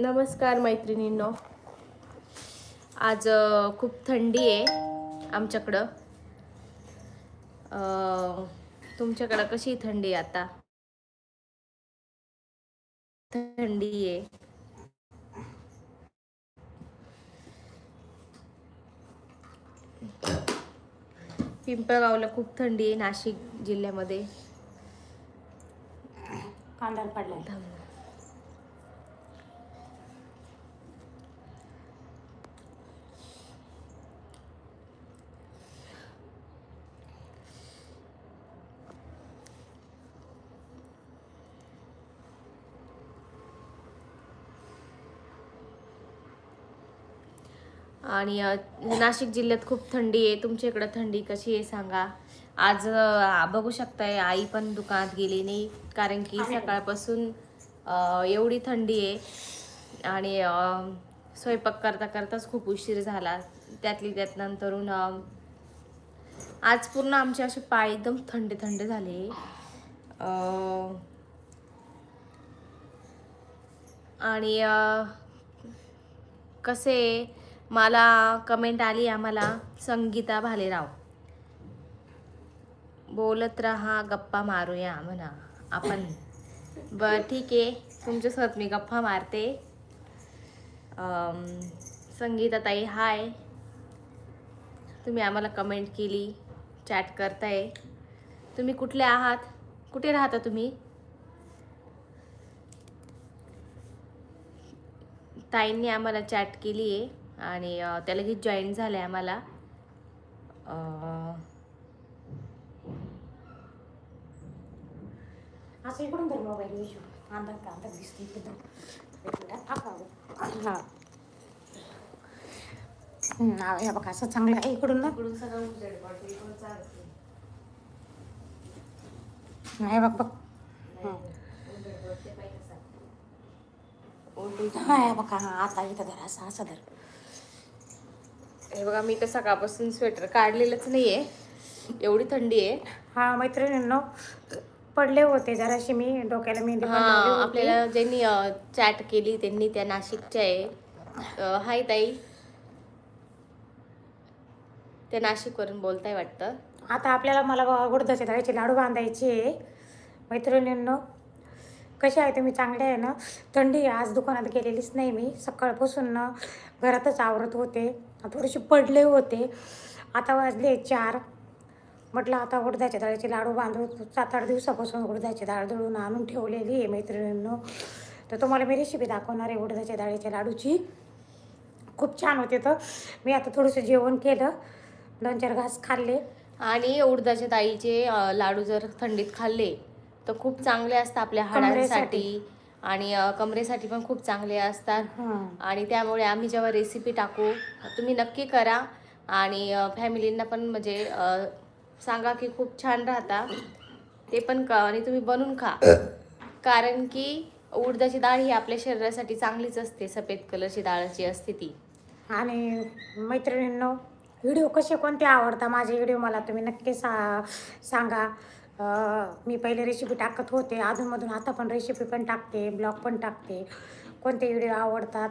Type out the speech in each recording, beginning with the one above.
नमस्कार मैत्रिणींनो. आज खूप थंडी आहे आमच्याकडं. तुमच्याकडं कशी थंडी आहे आता? थंडी आहे. पिंपळगावला खूप थंडी आहे नाशिक जिल्ह्यामध्ये. कांदा पडला आणि नाशिक जिल्ह्यात खूप थंडी आहे. तुमच्या इकडं थंडी कशी आहे सांगा. आज बघू शकताय आई पण दुकानात गेली नाही. कारण की सकाळपासून एवढी थंडी आहे. आणि स्वयंपाक करता करताच खूप उशीर झाला. त्यातली त्यात नंतरून आज पूर्ण आमचे असे पाय एकदम थंडे थंडे झाले. आणि कसे मला कमेंट आली आम्हाला संगीता भालेराव. बोलत राहा गप्पा मारूया म्हणा आपण. बर ठीक आहे. तुमच्यासोबत मी गप्पा मारते. संगीता ताई हाय तुम्ही आम्हाला कमेंट केली चॅट करताय. तुम्ही कुठले आहात? कुठे राहता तुम्ही? ताईंनी आम्हाला चॅट केली आहे आणि त्या लगेच जॉईन झाल्या आम्हाला. अ, असं इकडून धर मोबाईल अंधार का अंधार दिसते इकडून. हा. बघा असं चांगलं आहे इकडून ना. इकडून सगळं उजेड पडतो, इकडून चालत नाही. हे बघ बघ. हे बघा हा आता इथं धर असं असं धर. हे बघा मी तर सकाळपासून स्वेटर काढलेलंच नाहीये. एवढी थंडी आहे. हा मैत्रिणींनो पडले होते जराशी मी डोक्याला मेहंदी पण हा लावली होती. आपल्याला ज्यांनी चॅट केली त्यांनी त्या नाशिकच्या आहे. अ, हाय ताई. त्या नाशिकवरून बोलताय वाटतं. आता आपल्याला मला उडदाच्या डाळीचे लाडू बांधायचे. आहे मैत्रिणींनो कसे आहे तुम्ही चांगले आहे ना? थंडी आज दुकानात गेलेलीच नाही मी. सकाळपासून ना घरातच आवरत होते. थोडेसे पडले होते. आता वाजले चार. म्हटलं आता उडदाच्या डाळीचे लाडू बांधून सात आठ दिवसापासून उडदाची डाळ दळून आणून ठेवलेली आहे मैत्रिणींनो. तर तुम्हाला मी रेसिपी दाखवणार आहे उडदाच्या डाळीच्या लाडूची. खूप छान होते तर. मी आता थोडंसं जेवण केलं. दोन चार घास खाल्ले. आणि उडदाच्या डाळीचे लाडू जर थंडीत खाल्ले तर खूप चांगले असतात आपल्या हाडांसाठी. आणि कमरेसाठी पण खूप चांगले असतात. आणि त्यामुळे आम्ही जेव्हा रेसिपी टाकू तुम्ही नक्की करा. आणि फॅमिलींना पण म्हणजे सांगा की खूप छान राहता. ते पण का आणि तुम्ही बनवून खा. कारण की उडदाची डाळ ही आपल्या शरीरासाठी चांगलीच असते. सफेद कलरची डाळची असते ती. आणि मैत्रिणींनो व्हिडिओ कसे कोणते आवडता? माझे व्हिडिओ मला तुम्ही नक्की सा सांगा. मी पहिले रेसिपी टाकत होते. अधूनमधून आता पण रेसिपी पण टाकते ब्लॉग पण टाकते. कोणते व्हिडिओ आवडतात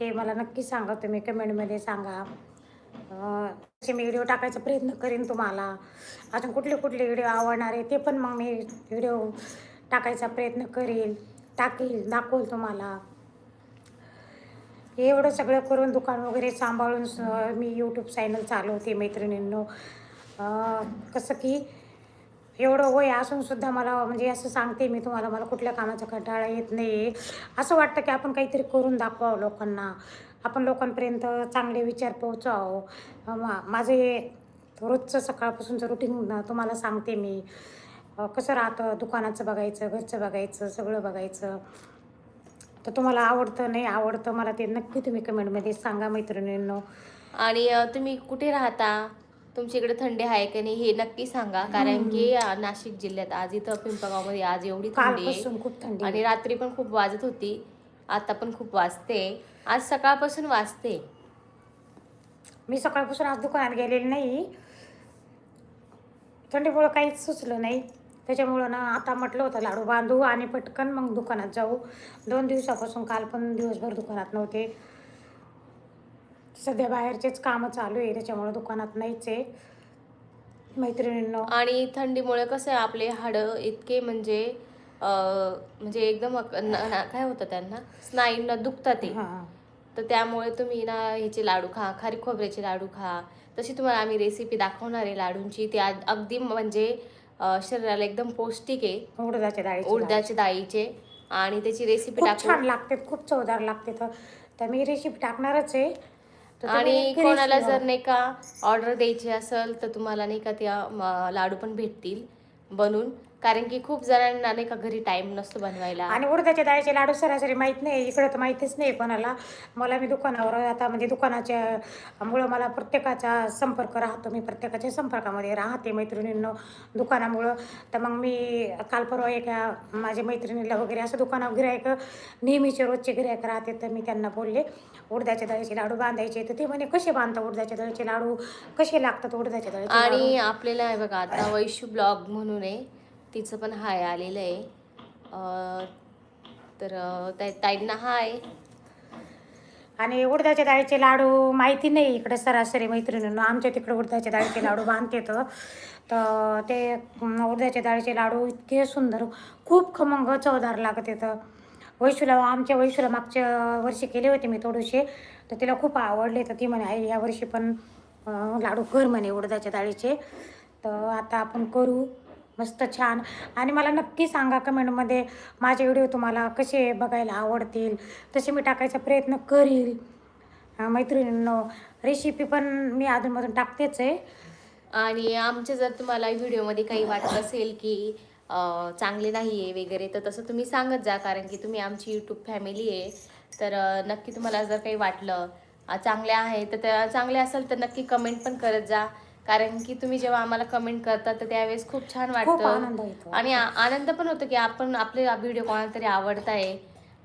ते मला नक्की सांगा. तुम्ही कमेंटमध्ये सांगा. तसे मी व्हिडिओ टाकायचा प्रयत्न करेन तुम्हाला. अजून कुठले कुठले व्हिडिओ आवडणार आहे ते पण मग मी व्हिडिओ टाकायचा प्रयत्न करेल टाकेल दाखवेल तुम्हाला. एवढं सगळं करून दुकान वगैरे सांभाळून स- मी यूट्यूब चॅनल चालवते मैत्रिणींनो. कसं की एवढं वय असून सुद्धा मला म्हणजे असं सांगते मी तुम्हाला मला कुठल्या कामाचा कंटाळा येत नाही असं वाटतं की आपण काहीतरी करून दाखवावं लोकांना. आपण लोकांपर्यंत चांगले विचार पोहोचावं. मा- माझे रोजचं सकाळपासूनचं रुटीन तुम्हाला सांगते मी. कसं राहतं दुकानाचं बघायचं घरचं बघायचं सगळं बघायचं. तर तुम्हाला आवडतं नाही आवडतं मला ते नक्की तुम्ही कमेंटमध्ये सांगा मैत्रिणींनो. आणि तुम्ही कुठे राहता? तुमच्या इकडे थंडी आहे की नाही हे नक्की सांगा. कारण की नाशिक जिल्ह्यात आज इथं पिंपळगावमध्ये आज एवढी थंडी आहे. खूप थंडी आणि रात्री पण खूप वाजत होती. आता पण खूप वाजते. आज सकाळपासून वाजते. मी सकाळपासून आज दुकानात गेलेली नाही. थंडीमुळं काहीच सुचलं नाही. त्याच्यामुळं ना आता म्हटलं होतं लाडू बांधू आणि पटकन मग दुकानात जाऊ. दोन दिवसापासून काल पण दिवसभर दुकानात नव्हते. सध्या बाहेरचेच कामं चालू आहे त्याच्यामुळं दुकानात नाहीच आहे. मैत्रिणींनो. आणि थंडीमुळे कसं आहे आपले हाडं इतके म्हणजे म्हणजे एकदम काय होतं त्यांना? स्नायूंना दुखतात ते. तर त्यामुळे तुम्ही ना ह्याचे लाडू खा खारी खोबऱ्याचे लाडू खा. तशी तुम्हाला आम्ही रेसिपी दाखवणार आहे लाडूंची. ती अगदी म्हणजे शरीराला एकदम पौष्टिक आहे. उडदाच्या लाडू. उडदाच्या डाळीचे. आणि त्याची रेसिपी छान लागते खूप चवदार लागते तर मी रेसिपी टाकणारच आहे. आणि कोणाला. जर नाही का ऑर्डर द्यायची असेल तर तुम्हाला नाही का त्या लाडू पण भेटतील बनून कारण की खूप जणांना नाही का घरी टाइम नसतो बनवायला. आणि उडदाच्या डाळीचे लाडू सरासरी माहीत नाही इकडं तर माहितीच नाही कोणाला. मला मी दुकानावर आता म्हणजे दुकानाच्या मुळं मला प्रत्येकाचा संपर्क राहतो. मी प्रत्येकाच्या संपर्कामध्ये राहते मैत्रिणींनो दुकानामुळं. तर मग मी काल परवा एका माझ्या मैत्रिणीला वगैरे असं दुकानावर गिरायक नेहमीचे रोजचे गिरायक राहते तर मी त्यांना बोलले उडदाच्या डाळीचे लाडू बांधायचे. तर ते म्हणे कसे बांधता उडदाच्या डाळीचे लाडू? कसे लागतात उडदाच्या डाळीचे आणि आपल्याला बघा आता वैशू ब्लॉग म्हणून आहे. तिचं पण हाय आलेलं आहे. तर त्या ताईंना हाय. आणि उडदाच्या डाळीचे लाडू माहिती नाही इकडे सरासरी मैत्रिणींना. आमच्या तिकडे उडदाच्या डाळीचे लाडू बांधते तर ते उडदाच्या डाळीचे लाडू इतके सुंदर खूप खमंग चवदार लागत येतं वैशूला आमच्या वैशूला मागच्या वर्षी केले होते मी थोडेसे तर तिला खूप आवडले तर ती म्हणे आई यावर्षी पण लाडू कर म्हणे उडदाच्या डाळीचे. तर आता आपण करू. मस्त छान. आणि मला नक्की सांगा कमेंटमध्ये माझे व्हिडिओ तुम्हाला कसे बघायला आवडतील? तसे मी टाकायचा प्रयत्न करील. मैत्रिणींनो रेसिपी पण मी अधूनमधून टाकतेच आहे. आणि आमचे जर तुम्हाला व्हिडिओमध्ये काही वाटत असेल की चांगले नाही आहे वगैरे तर तसं तुम्ही सांगत जा कारण की तुम्ही आमची यूट्यूब फॅमिली आहे. तर नक्की तुम्हाला जर काही वाटलं चांगल्या चांगले आहे तर त्या चांगले असेल तर नक्की कमेंट पण करत जा. कारण की तुम्ही जेव्हा आम्हाला कमेंट करता तर त्यावेळेस खूप छान खूप वाटतं. आनंद येतो. आणि आ- आनंद पण होतो की आपण आपले व्हिडिओ कोणाला तरी आवडत आहे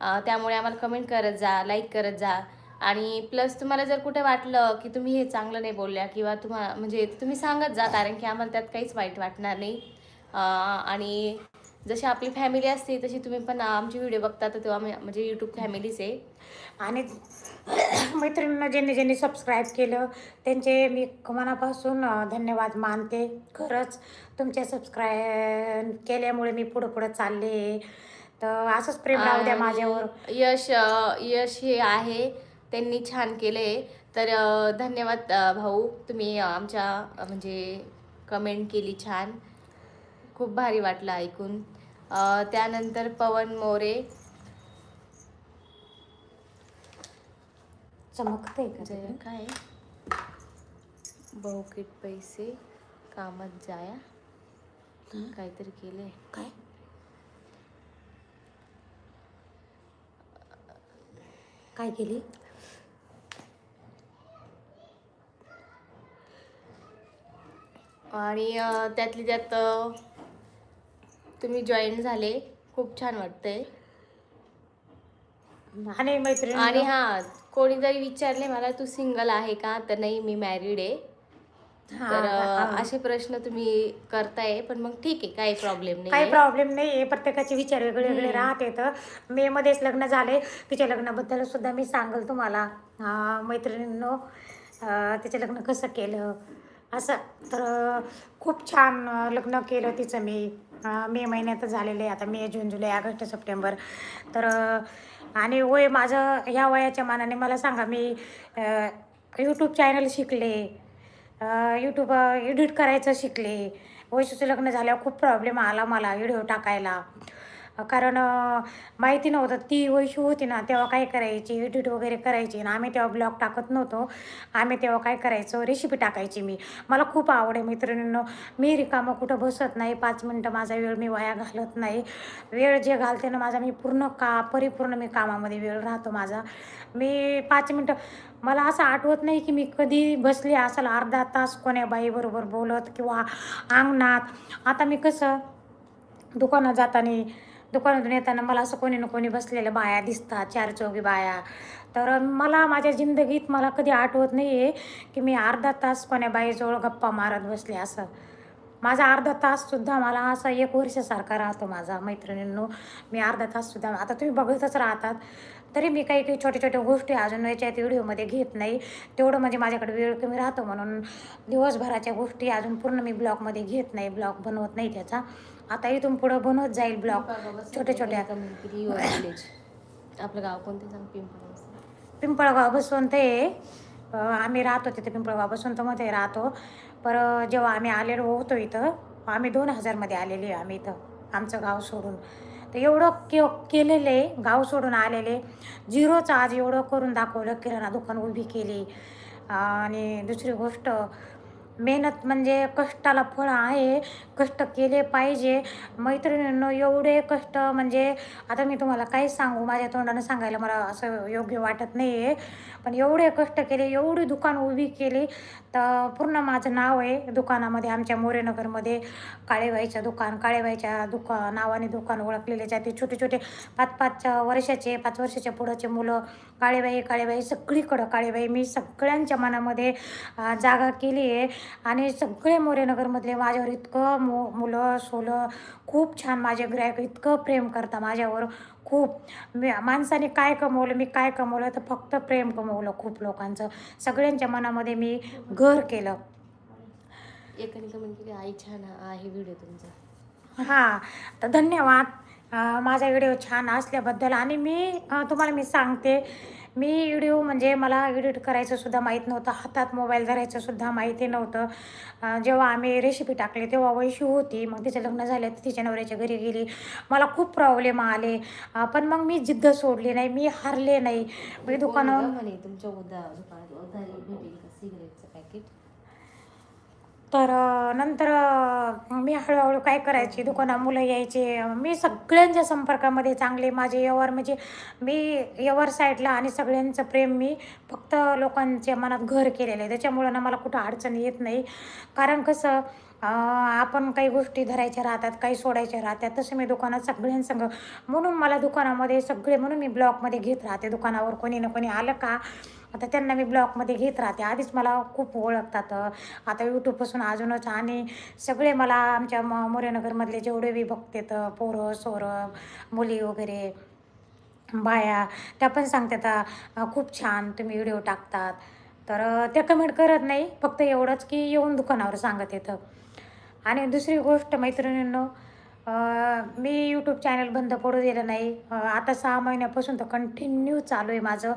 अं, त्यामुळे आम्हाला कमेंट करत जा लाईक करत जा. आणि प्लस तुम्हाला जर कुठे वाटलं की तुम्ही हे चांगलं नाही बोलल्या किंवा तुम्हाला म्हणजे तुम्ही सांगत जा कारण की आम्हाला त्यात काहीच वाईट वाटणार नाही. अं, आणि जशी आपली फॅमिली असते तशी तुम्ही पण आमची व्हिडिओ बघता तर तेव्हा म्हणजे यूट्यूब फॅमिलीच आहे. आणि मैत्रिणींना ज्यांनी ज्यांनी सबस्क्राईब केलं त्यांचे मी मनापासून धन्यवाद मानते. खरंच तुमच्या सबस्क्राईब केल्यामुळे मी पुढं पुढं चालले तर असंच प्रेम राहू द्या माझ्यावर. यश यश हे आहे. त्यांनी छान केले तर धन्यवाद भाऊ. तुम्ही आमच्या म्हणजे कमेंट केली छान. खूप भारी वाटलं ऐकून. त्यानंतर पवन मोरे. चमकते? काय? बहुकिट पैसे कामात जाया. काहीतरी केलंय. काय? काय केली? आणि त्यातली त्यात तुम्ही जॉईन झाले. खूप छान वाटतंय. आणि मैत्रिणी? आणि हा कोणीतरी विचारले मला तू सिंगल आहे का? तर नाही मी मॅरिड आहे. हा, तर असे प्रश्न तुम्ही करताय पण मग ठीक आहे काही प्रॉब्लेम काही नाही प्रॉब्लेम नाही आहे प्रत्येकाचे विचार वेगळे वेगळे राहते तर मे मध्येच लग्न झाले तिच्या लग्नाबद्दल सुद्धा मी सांगल तुम्हाला. मैत्रिणींनो तिचं लग्न कसं केलं? असं. तर खूप छान लग्न केलं तिचं मी. मे महिन्यात झालेलं आहे. आता मे जून जुलै ऑगस्ट सप्टेंबर. तर आणि वय माझं ह्या वयाच्या मानाने मला सांगा मी यूट्यूब चॅनल शिकले. यूट्यूब एडिट करायचं शिकले. वैशूचं लग्न झाल्यावर खूप प्रॉब्लेम आला मला व्हिडिओ टाकायला. कारण माहिती नव्हतं. ती वैशू होती ना तेव्हा काय करायची? एडिट वगैरे करायची ना आम्ही तेव्हा ब्लॉग टाकत नव्हतो. आम्ही तेव्हा काय करायचो? रेसिपी टाकायची मी. मला खूप आवड आहे मित्रांनो. मी रिकामं कुठं बसत नाही. पाच मिनटं माझा वेळ मी वाया घालत नाही. वेळ जे घालते ना माझा मी पूर्ण का परिपूर्ण मी कामामध्ये वेळ राहतो माझा. मी पाच मिनटं मला असं आठवत नाही की मी कधी बसले असाल अर्धा तास कोण्या बाईबरोबर बोलत किंवा अंगणात. आता मी कसं दुकानात जाताना दुकानातून येताना मला असं कोणी ना कोणी बसलेल्या बाया दिसतात चार चौघी बाया. तर मला माझ्या जिंदगीत मला कधी आठवत नाही आहे की मी अर्धा तास कोण्या बाईजवळ गप्पा मारत बसले असं. माझा अर्धा ताससुद्धा मला असा एक वर्षासारखा राहतो माझा मैत्रिणींनो. मी अर्धा ताससुद्धा आता तुम्ही बघतच राहतात. तरी मी काही काही छोट्या छोट्या गोष्टी अजून याच्यात व्हिडिओमध्ये घेत नाही. तेवढं म्हणजे माझ्याकडे वेळ कमी राहतो म्हणून दिवसभराच्या गोष्टी अजून पूर्ण मी ब्लॉगमध्ये घेत नाही ब्लॉग बनवत नाही त्याचा. आता इथून पुढं बनवत जाईल ब्लॉग छोट्या छोट्या. आपलं गाव कोणते सांग? पिंपळ पिंपळगाव बसवंत आहे आम्ही राहतो तिथे पिंपळगाव बसवंतमध्ये राहतो. पर जेव्हा आम्ही आलेलो होतो इथं आम्ही दोन हजारमध्ये आलेले आम्ही इथं आमचं गाव सोडून. तर एवढं के केलेले गाव सोडून आलेले. झिरोचं आज एवढं करून दाखवलं किराणा दुकान उभी केली. आणि दुसरी गोष्ट मेहनत म्हणजे कष्टाला फळ आहे कष्ट केले पाहिजे. मैत्रिणींनो एवढे कष्ट म्हणजे आता मी तुम्हाला काही सांगू माझ्या तोंडानं सांगायला मला असं योग्य वाटत नाही आहे पण एवढे कष्ट केले एवढी दुकान उभी केली तर पूर्ण माझं नाव आहे दुकानामध्ये आमच्या मोरेनगरमध्ये काळेबाईचं दुकान काळेबाईच्या दुका नावाने दुकान ओळखलेले जाते. छोटे छोटे पाच पाच वर्षाचे पाच वर्षाच्या पुढचे मुलं काळेबाई काळेबाई सगळीकडं काळेबाई. मी सगळ्यांच्या मनामध्ये जागा केली आहे. आणि सगळे मोरेनगरमधले माझ्यावर इतकं मो मुलं सोलं खूप छान माझे ग्राहक इतकं प्रेम करता माझ्यावर. खूप. मी माणसाने काय कमवलं मी काय कमवलं तर फक्त प्रेम कमवलं खूप लोकांचं. सगळ्यांच्या मनामध्ये मी घर केलं. एकाने कमेंट केली आई छान आहे व्हिडिओ तुमचा. हां. तर धन्यवाद. माझा व्हिडिओ छान असल्याबद्दल आणि मी तुम्हाला मी सांगते मी व्हिडिओ म्हणजे मला एडिट करायचं सुद्धा माहीत नव्हतं हातात मोबाईल धरायचं सुद्धा माहिती नव्हतं. जेव्हा आम्ही रेसिपी टाकली तेव्हा वैशी होती मग तिचं लग्न झालं तर तिच्या नवऱ्याच्या घरी गेली. मला खूप प्रॉब्लेम आले. पण मग मी जिद्द सोडली नाही मी हारले नाही. मी दुकानावर म्हणे तुमच्या उदा दुकानात उधारी भेटेल का सिगरेटचं पॅकेट तर नंतर मी हळूहळू काय करायची? दुकानात मुलं यायचे. मी सगळ्यांच्या संपर्कामध्ये चांगले माझे व्यवहार म्हणजे मी व्यवहार साईडला आणि सगळ्यांचं प्रेम मी फक्त लोकांच्या मनात घर केलेलं आहे. त्याच्यामुळं ना मला कुठं अडचण येत नाही. कारण कसं आपण काही गोष्टी धरायच्या राहतात काही सोडायच्या राहतात तसं मी दुकानात सगळ्यांसंग म्हणून मला दुकानामध्ये सगळे म्हणून मी ब्लॉकमध्ये घेत राहते. दुकानावर कोणी ना कोणी आलं का आता त्यांना मी ब्लॉकमध्ये घेत राहते. आधीच मला खूप ओळखतात. आता यूट्यूबपासून अजूनच आणि सगळे मला आमच्या म मोरेनगरमधले जेवढे बी बघतात पोरं सोरं मुली वगैरे बाया त्या पण सांगतात खूप छान तुम्ही व्हिडिओ टाकतात. तर ते त्या कमेंट करत नाही फक्त एवढंच की येऊन दुकानावर सांगत येतं. आणि दुसरी गोष्ट मैत्रिणींनो मी यूट्यूब चॅनल बंद पडू दिलं नाही. आता सहा महिन्यापासून तर कंटिन्यू चालू आहे माझं.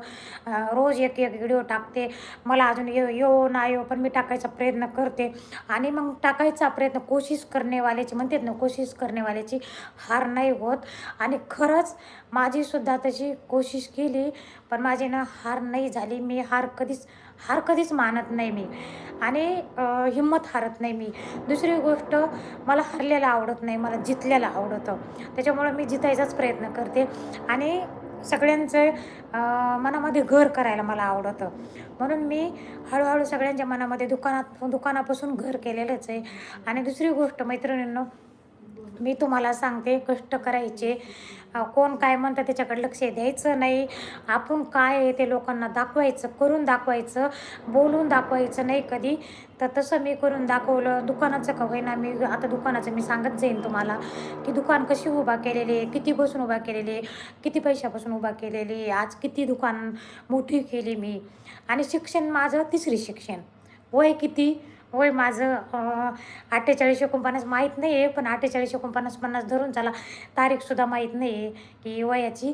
रोज एक एक व्हिडिओ टाकते. मला अजून यो यो ना यो पण मी टाकायचा प्रयत्न करते. आणि मग टाकायचा प्रयत्न कोशिश करणेवाल्याची म्हणतात ना कोशिश करणेवाल्याची हार नाही होत. आणि खरंच माझीसुद्धा तशी कोशिश केली पण माझी ना हार नाही झाली. मी हार कधीच हार कधीच मानत नाही मी. आणि हिंमत हारत नाही मी. दुसरी गोष्ट मला हरलेलं आवडत नाही मला जितलेलं आवडतं. त्याच्यामुळं मी जितायचाच प्रयत्न करते. आणि सगळ्यांचं मनामध्ये घर करायला मला आवडतं. म्हणून मी हळूहळू सगळ्यांच्या मनामध्ये दुकानात दुकानापासून घर केलेलंच आहे. आणि दुसरी गोष्ट मैत्रिणींनो मी तुम्हाला सांगते कष्ट करायचे. कोण काय म्हणतं त्याच्याकडे लक्ष द्यायचं नाही. आपण काय आहे ते लोकांना दाखवायचं करून दाखवायचं बोलून दाखवायचं नाही कधी. तर तसं मी करून दाखवलं. दुकानाचं का होईना मी आता दुकानाचं मी सांगत जाईन तुम्हाला. की दुकान कशी उभा केलेली आहे किती बसून उभा केलेली आहे किती पैशापासून उभा केलेली आहे आज किती दुकान मोठी केली मी. आणि शिक्षण माझं तिसरी शिक्षण. वय किती? होय माझं अठ्ठेचाळीस एकोणपन्नास माहीत नाही आहे पण अठ्ठेचाळीस एकोणपन्नास पन्नास धरून चला तारीखसुद्धा माहीत नाही आहे की वयाची.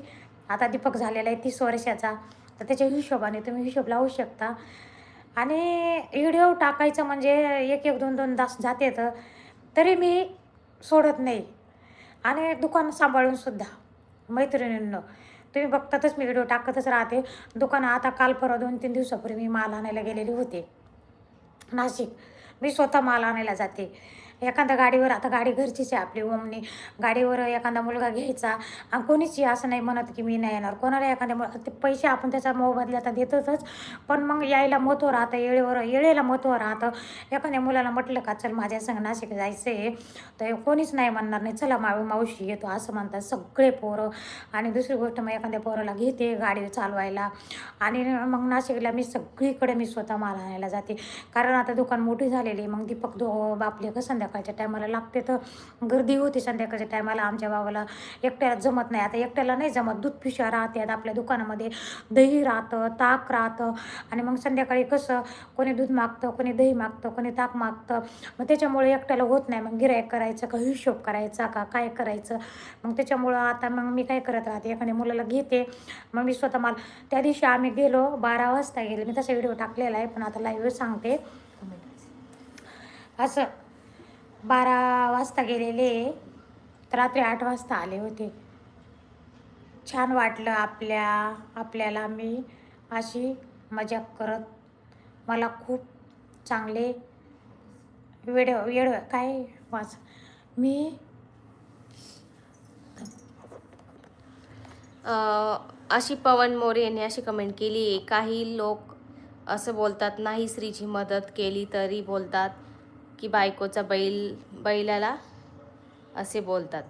आता दीपक झालेला आहे तीस वर्षाचा. तर त्याच्या हिशोबाने तुम्ही हिशोब लावू शकता. आणि व्हिडिओ टाकायचं म्हणजे एक एक दोन दोन तास जाते तर तरी मी सोडत नाही. आणि दुकान सांभाळूनसुद्धा मैत्रिणींनं मैत्रिणींनो. तुम्ही बघतातच मी व्हिडिओ टाकतच राहते. दुकानं आता काल परवा दोन तीन दिवसापूर्वी मी माल आणायला गेलेली होते. नाशिक. मी स्वतः माल आणायला जाते. एखाद्या गाडीवर आता गाडी घरचीच आहे आपली ओमनी. गाडीवर एखादा मुलगा घ्यायचा आणि कोणीच असं नाही म्हणत की मी नाही येणार. कोणाला एखाद्या मुल ते पैसे आपण त्याचा मोबदला तर देतोच पण मग यायला महत्त्व राहतं येळेवर येळेला महत्त्व राहतं. एखाद्या मुलाला म्हटलं का चल माझ्या संग नाशिक जायचं आहे तर कोणीच नाही म्हणणार नाही चला माव मावशी येतो असं म्हणतात सगळे पोरं. आणि दुसरी गोष्ट मग एखाद्या पोराला घेते गाडी चालवायला. आणि मग नाशिकला मी सगळीकडे मी स्वतः माल आणायला जाते. कारण आता दुकान मोठी झालेली आहे. मग दीपक दो बापले कसं संध्याकाळच्या टायमाला लागते तर गर्दी होती संध्याकाळच्या टायमाला. आमच्या बाबाला एकट्याला जमत नाही. आता एकट्याला नाही जमत. दूध पिशव्या राहतात आपल्या दुकानामध्ये. दही राहतं ताक राहतं. आणि मग संध्याकाळी कसं? कोणी दूध मागतं कोणी दही मागतं कोणी ताक मागतं. मग त्याच्यामुळे एकट्याला होत नाही. मग गिरायक करायचं का हिशोब करायचा का काय करायचं? मग त्याच्यामुळं आता मग मी काय करत राहते? एखाद्या मुलाला घेते. मग मी स्वतः मला त्या दिवशी आम्ही गेलो. बारा वाजता गेले. मी तसा व्हिडिओ टाकलेला आहे पण आता लाईव्ह सांगते. असं. बारा वाजता गेलेले तर रात्री आठ वाजता आले होते. छान वाटलं आपल्या आपल्याला मी अशी मजा करत. मला खूप चांगले वेड वेड काय वाच. मी अशी पवन मोरे यांनी अशी कमेंट केली आहे. काही लोक असं बोलतात नाही स्त्रीची मदत केली तरी बोलतात. की बायकोचा बैल बैलाला असे बोलतात.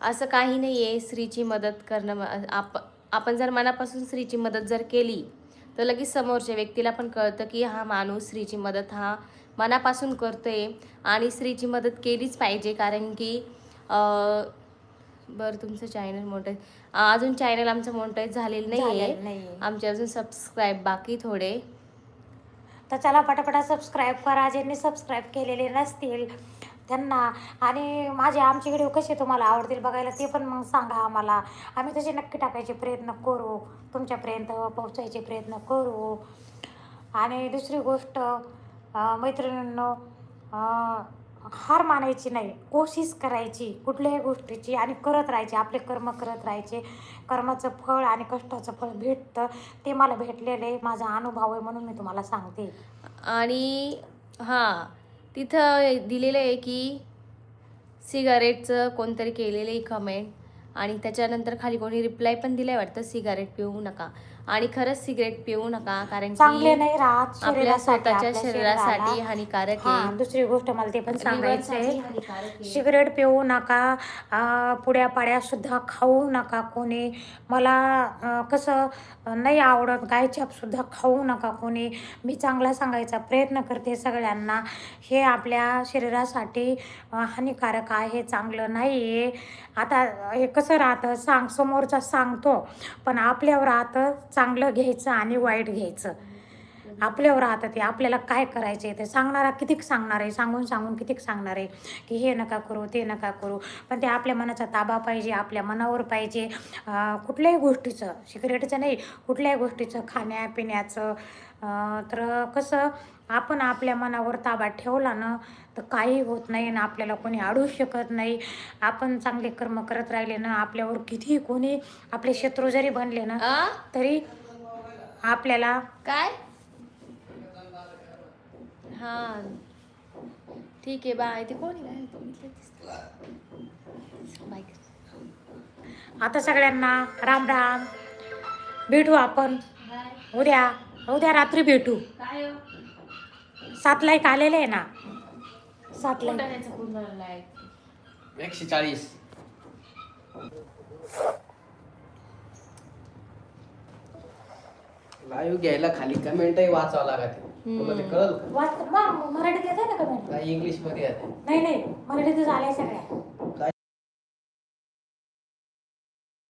असं काही नाही आहे स्त्रीची मदत करणं आप आपण जर मनापासून स्त्रीची मदत जर केली तर लगेच समोरच्या व्यक्तीला पण कळतं की हा माणूस स्त्रीची मदत हा मनापासून करतोय आणि स्त्रीची मदत केलीच पाहिजे. कारण की बरं तुमचं चॅनल मोठं अजून चॅनल आमचं मोठं झालेलं नाही आहे. आमचे अजून सबस्क्राईब बाकी थोडे. तर चला पटापटा सबस्क्राईब करा ज्यांनी सबस्क्राईब केलेले नसतील त्यांना. आणि माझे आमचे व्हिडिओ कसे तुम्हाला आवडतील बघायला ते पण मग सांगा आम्हाला. आम्ही तसे नक्की टाकायचे प्रयत्न करू. तुमच्यापर्यंत पोहोचायचे प्रयत्न करू. आणि दुसरी गोष्ट मैत्रिणींनो हार मानायची नाही कोशिश करायची कुठल्याही गोष्टीची आणि करत राहायची आपले कर्म करत राहायचे. कर्माचं फळ आणि कष्टाचं फळ भेटतं ते मला भेटलेलं आहे. माझा अनुभव आहे म्हणून मी तुम्हाला सांगते. आणि हां तिथं दिलेलं आहे की सिगारेटचं कोणतरी केलेलं आहे कमेंट आणि त्याच्यानंतर खाली कोणी रिप्लाय पण दिलाय वाटतं सिगारेट पिऊ नका. आणि खरंच सिगरेट पिऊ नका कारण चांगले नाही राहत आपल्या शरीरासाठी, स्वतःच्या शरीरासाठी. हानिकारक आहे. दुसरी गोष्ट मला ते पण सांगायचं आहे. सिगरेट पिऊ नका पुड्या पाड्या सुद्धा खाऊ नका कोणी. मला कसं नाही आवडत गायछाप सुद्धा खाऊ नका कोणी. मी चांगला सांगायचा प्रयत्न करते सगळ्यांना. हे आपल्या शरीरासाठी हानिकारक आहे चांगलं नाही आहे आता हे कसं राहतं सांग समोरचा सांगतो पण आपल्यावर राहतं चांगलं घ्यायचं आणि वाईट घ्यायचं. आपल्यावर राहतं ते आपल्याला काय करायचं आहे ते सांगणारा कितीक सांगणार आहे? सांगून सांगून कितीक सांगणार आहे? की हे नका करू ते नका करू. पण ते आपल्या मनाचा ताबा पाहिजे आपल्या मनावर पाहिजे. कुठल्याही गोष्टीचं सिगरेटचं नाही कुठल्याही गोष्टीचं खाण्यापिण्याचं तर कसं आपण आपल्या मनावर ताबा ठेवला ना तर काही होत नाही आणि आपल्याला कोणी अडू शकत नाही. आपण चांगले कर्म करत राहिले ना आपल्यावर किती कोणी आपले शत्रू जरी बनले ना आ? तरी आपल्याला काय? हा. ठीक आहे बाय. ते कोणी काय. बाय. आता सगळ्यांना राम राम. भेटू आपण. उद्या उद्या रात्री भेटू. काय हो? सातला एक आलेले आहे ना. झालेलं आहे? एकशे चाळीस. लाईव्ह घ्यायला खाली कमेंटही वाचावं लागत. तुला ते कळलं का? वाच मग मराठीत येते ना कमेंट नाही इंग्लिशमध्ये येते नाही नाही. मराठीतच आल्या सगळ्या.